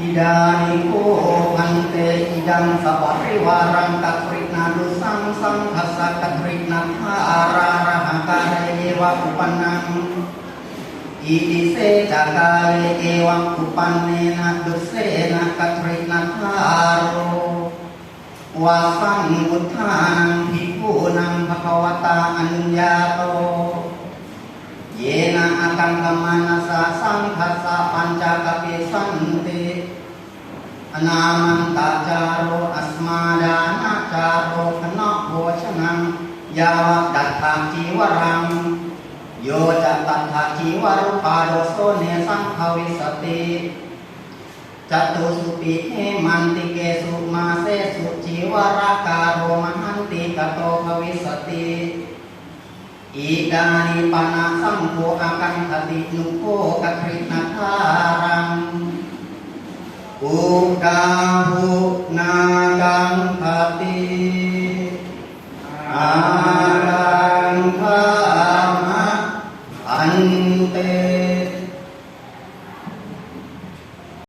อิดานิโกพันเตอิดังสวัสริวารังกัตรินาดุสังสังคัสสะกัตรินาทาอาราระหังกาเรเยวะอุปนังอิติเสจักาเลเอวังอุปันเนนะดุเสนะกัตรินัทาโรวาสังมุทธานังภิกขุนังภควตาอัญญาโตเยนะอังกัมมานาสาสังคัสสะปัญจกเปสันติ นามันตาจาโรอัสมาดานาจาโรคณะโภชนังยาวดัตถาจีวรัง โยจะตัทธาจีวรุปาโดโซเนสังภวิสติจตุสุปิเฮมันติเกสุมาเสสุจีวรากาโรมหันติกโตภวิสติอีกานิปนาสัมโภอากังคตินุโคกัครินาทารัง อุกาหุนากังภติอารังคามะอันเต